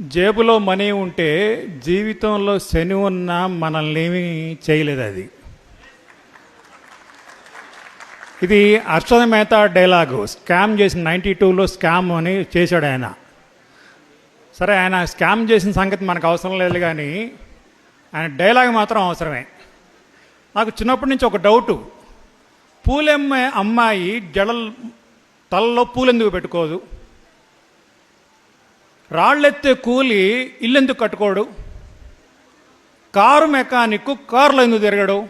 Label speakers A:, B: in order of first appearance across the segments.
A: జేబులో మనీ ఉంటే జీవితంలో శని ఉన్న మనల్ని ఏమీ చేయలేదు అది. ఇది అర్షద మేత డైలాగు. స్కామ్ చేసిన నైంటీ టూలో స్కామ్ అని చేశాడు ఆయన. సరే ఆయన స్కామ్ చేసిన సంగతి మనకు అవసరం లేదు కానీ ఆయన డైలాగ్ మాత్రం అవసరమే. నాకు చిన్నప్పటి నుంచి ఒక డౌటు. పూలమ్మే అమ్మాయి జడల్ తలలో పూలెందుకు పెట్టుకోదు? రాళ్ళెత్తే కూలి ఇల్లెందుకు కట్టుకోడు? కారు మెకానిక్ కారులో ఎందుకు తిరగడు?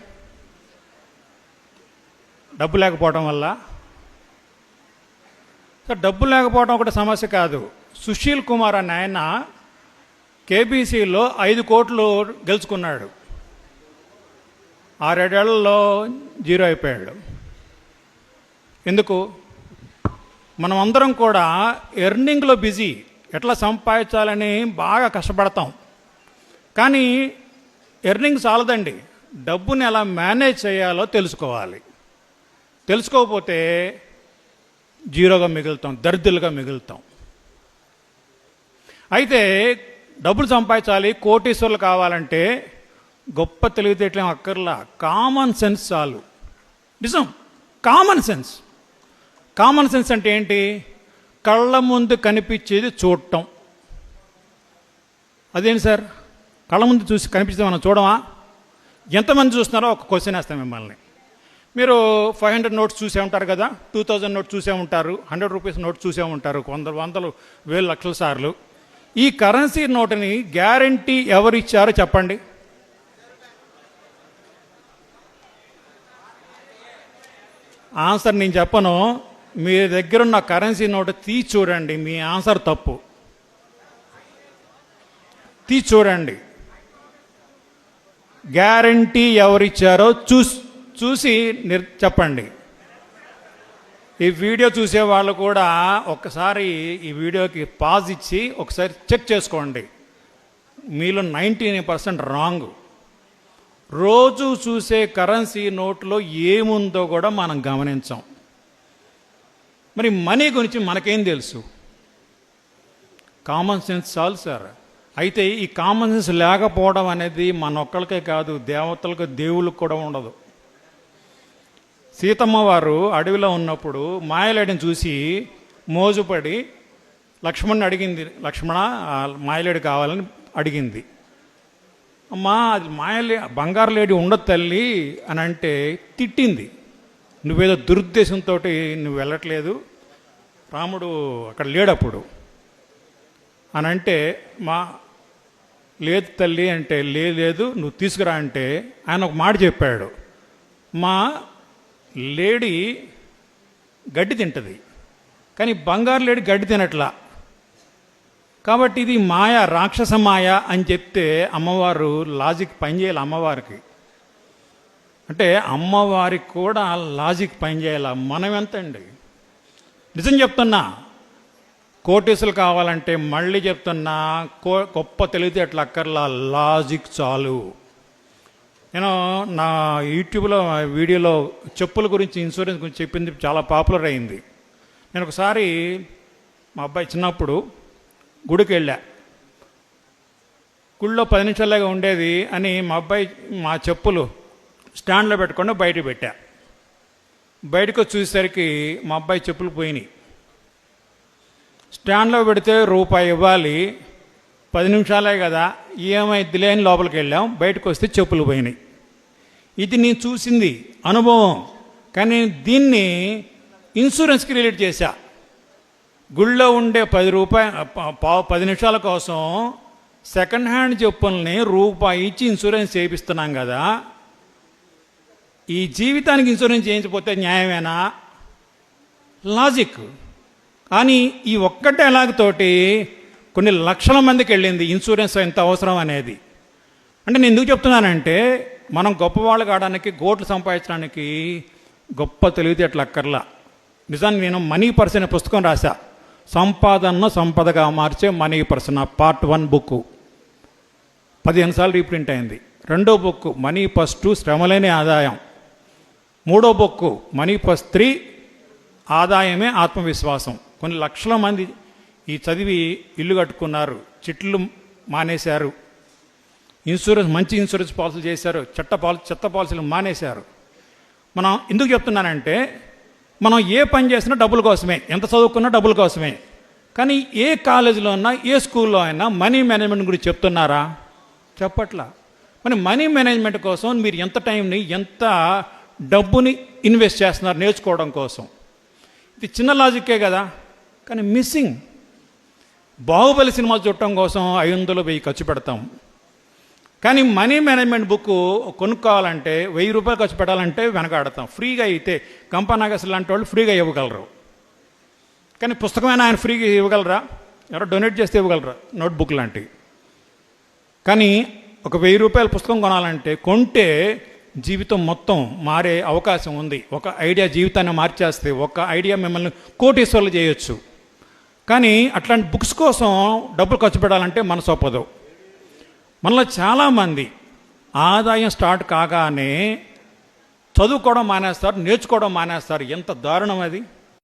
A: డబ్బు లేకపోవడం వల్ల? డబ్బు లేకపోవడం ఒకటి సమస్య కాదు. సుశీల్ కుమార్ అనే ఆయన కేబీసీలో ఐదు కోట్లు గెలుచుకున్నాడు. ఆరేడేళ్ళలో జీరో అయిపోయాడు. ఎందుకు? మనం అందరం కూడా ఎర్నింగ్లో బిజీ. ఎట్లా సంపాదించాలని బాగా కష్టపడతాం. కానీ ఎర్నింగ్ చాలదండి డబ్బుని ఎలా మేనేజ్ చేయాలో తెలుసుకోవాలి. తెలుసుకోకపోతే జీరోగా మిగులుతాం దరిద్రులుగా మిగులుతాం. అయితే డబ్బులు సంపాదించాలి కోటీశ్వర్లు కావాలంటే గొప్ప తెలివితేటలేం అక్కర్లా. కామన్ సెన్స్ చాలు. నిజం. Common sense. కామన్ సెన్స్ అంటే ఏంటి? కళ్ళ ముందు కనిపించేది చూడటం. అదేంటి సార్? కళ్ళ ముందు చూసి కనిపిస్తే మనం చూడమా? ఎంతమంది చూస్తున్నారో ఒక క్వశ్చన్ వేస్తాం మిమ్మల్ని. మీరు ఫైవ్ హండ్రెడ్ నోట్స్ చూసే ఉంటారు కదా? టూ థౌజండ్ నోట్ చూసే ఉంటారు. హండ్రెడ్ రూపీస్ నోట్ చూసే ఉంటారు. వందలు వందలు వేలు లక్షల సార్లు. ఈ కరెన్సీ నోటుని గ్యారంటీ ఎవరు ఇచ్చారో చెప్పండి. ఆన్సర్ నేను చెప్పను. మీ దగ్గర ఉన్న కరెన్సీ నోటు తీసి చూడండి మీ ఆన్సర్ తప్పు. తీసి చూడండి గ్యారంటీ ఎవరిచ్చారో చూసి చూసి నిర్ చెప్పండి. ఈ వీడియో చూసే వాళ్ళు కూడా ఒకసారి ఈ వీడియోకి పాజ్ ఇచ్చి ఒకసారి చెక్ చేసుకోండి. మీలో నైంటీ పర్సెంట్ రాంగ్ రోజు చూసే కరెన్సీ నోట్లో ఏముందో కూడా మనం గమనించాం. మరి మనీ గురించి మనకేం తెలుసు? కామన్ సెన్స్ చాలు సార్ అయితే ఈ కామన్ సెన్స్ లేకపోవడం అనేది మన ఒక్కరికే కాదు దేవతలకు దేవుళ్ళకు కూడా ఉండదు. సీతమ్మ వారు అడవిలో ఉన్నప్పుడు మాయలేడిని చూసి మోజుపడి లక్ష్మణ్ని అడిగింది లక్ష్మణ మాయలేడు మాయలేడి కావాలని అడిగింది. అమ్మా అది మాయలే బంగారు లేడి ఉండదు తల్లి అని అంటే తిట్టింది. నువ్వేదో దురుద్దేశంతో నువ్వు వెళ్ళట్లేదు. రాముడు అక్కడ లేడప్పుడు అని అంటే మా లేదు తల్లి అంటే "లే- లేదు నువ్వు తీసుకురా అంటే ఆయన ఒక మాట చెప్పాడు. మా లేడీ గడ్డి తింటుంది కానీ బంగారు లేడి గడ్డి తినట్లా. కాబట్టి ఇది మాయ రాక్షస మాయ అని చెప్తే అమ్మవారు లాజిక్ పనిచేయాలి అమ్మవారికి. అంటే అమ్మవారికి కూడా లాజిక్ పనిచేయాల మనం ఎంతండి? నిజం చెప్తున్నా కోటీసులు కావాలంటే మళ్ళీ చెప్తున్నా కో గొప్ప తెలివితేటలు అక్కర్లా? లాజిక్ చాలు. నేను నా యూట్యూబ్లో వీడియోలో చెప్పుల గురించి ఇన్సూరెన్స్ గురించి చెప్పింది చాలా పాపులర్ అయింది. నేను ఒకసారి మా అబ్బాయి చిన్నప్పుడు గుడికి వెళ్ళా. గుళ్ళో పది నిమిషాలుగా ఉండేది అని మా అబ్బాయి మా చెప్పులు స్టాండ్లో పెట్టకుండా బయట పెట్టా. బయటకు చూసేసరికి మా అబ్బాయి చెప్పులు పోయినాయి. స్టాండ్లో పెడితే రూపాయి ఇవ్వాలి పది నిమిషాలే కదా ఏమైద్దిలే అని లోపలికి వెళ్ళాం. బయటకు వస్తే చెప్పులు పోయినాయి. ఇది నేను చూసింది అనుభవం. కానీ దీన్ని ఇన్సూరెన్స్కి రిలేట్ చేశా. గుళ్ళో ఉండే పది రూపాయ పావు పది నిమిషాల కోసం సెకండ్ హ్యాండ్ చెప్పుల్ని రూపాయి ఇచ్చి ఇన్సూరెన్స్ చేయిస్తున్నాం కదా ఈ జీవితానికి ఇన్సూరెన్స్ చేయించకపోతే న్యాయమేనా? లాజిక్ కానీ ఈ ఒక్కటే ఎలాగతోటి తోటి కొన్ని లక్షల మందికి వెళ్ళింది ఇన్సూరెన్స్ ఎంత అవసరం అనేది. అంటే నేను ఎందుకు చెప్తున్నానంటే మనం గొప్పవాళ్ళు కావడానికి గోట్లు సంపాదించడానికి గొప్ప తెలివితేటలు అక్కర్లా. నిజాన్ని నేను మనీ పర్సన్ అనే పుస్తకం రాశా. సంపాదనను సంపదగా మార్చే money person part one book. పదిహేను సార్లు రీప్రింట్ అయింది. రెండో బుక్ మనీ ఫస్ట్ టూ శ్రమలేని ఆదాయం. మూడో బొక్కు మనీ ఫస్ట్ త్రీ ఆదాయమే ఆత్మవిశ్వాసం. కొన్ని లక్షల మంది ఈ చదివి ఇల్లు కట్టుకున్నారు. చెట్లు మానేశారు. ఇన్సూరెన్స్ మంచి ఇన్సూరెన్స్ పాలసీలు చేశారు. చెట్ట పాలసీ చెత్త పాలసీలు మానేశారు. మనం ఎందుకు చెప్తున్నానంటే మనం ఏ పని చేసినా డబ్బుల కోసమే. ఎంత చదువుకున్నా డబ్బుల కోసమే. కానీ ఏ కాలేజీలో ఉన్నా ఏ స్కూల్లో అయినా మనీ మేనేజ్మెంట్ గురించి చెప్తున్నారా? చెప్పట్లా. మరి మనీ మేనేజ్మెంట్ కోసం మీరు ఎంత టైంని ఎంత డబ్బుని ఇన్వెస్ట్ చేస్తున్నారు నేర్చుకోవడం కోసం. ఇది చిన్న లాజిక్కే కదా. కానీ మిస్సింగ్. బాహుబలి సినిమా చూడటం కోసం ఐదు వందలు వెయ్యి ఖర్చు పెడతాం. కానీ మనీ మేనేజ్మెంట్ బుక్ కొనుక్కోవాలంటే వెయ్యి రూపాయలు ఖర్చు పెట్టాలంటే వెనకాడతాం. ఫ్రీగా అయితే కంపనాగస్ లాంటి వాళ్ళు ఫ్రీగా ఇవ్వగలరు. కానీ పుస్తకమైనా ఆయన ఫ్రీగా ఇవ్వగలరా? ఎవరో డొనేట్ చేస్తే ఇవ్వగలరా? నోట్బుక్ లాంటివి. కానీ ఒక వెయ్యి రూపాయల పుస్తకం కొనాలంటే కొంటే జీవితం మొత్తం మారే అవకాశం ఉంది. ఒక ఐడియా జీవితాన్ని మార్చేస్తే ఒక ఐడియా మిమ్మల్ని కోటీశ్వర్లు చేయొచ్చు. కానీ అట్లాంటి బుక్స్ కోసం డబ్బులు ఖర్చు పెట్టాలంటే మనసు ఒప్పదు. మనలో చాలామంది ఆదాయం స్టార్ట్ కాగానే చదువుకోవడం మానేస్తారు నేర్చుకోవడం మానేస్తారు. ఎంత దారుణం అది.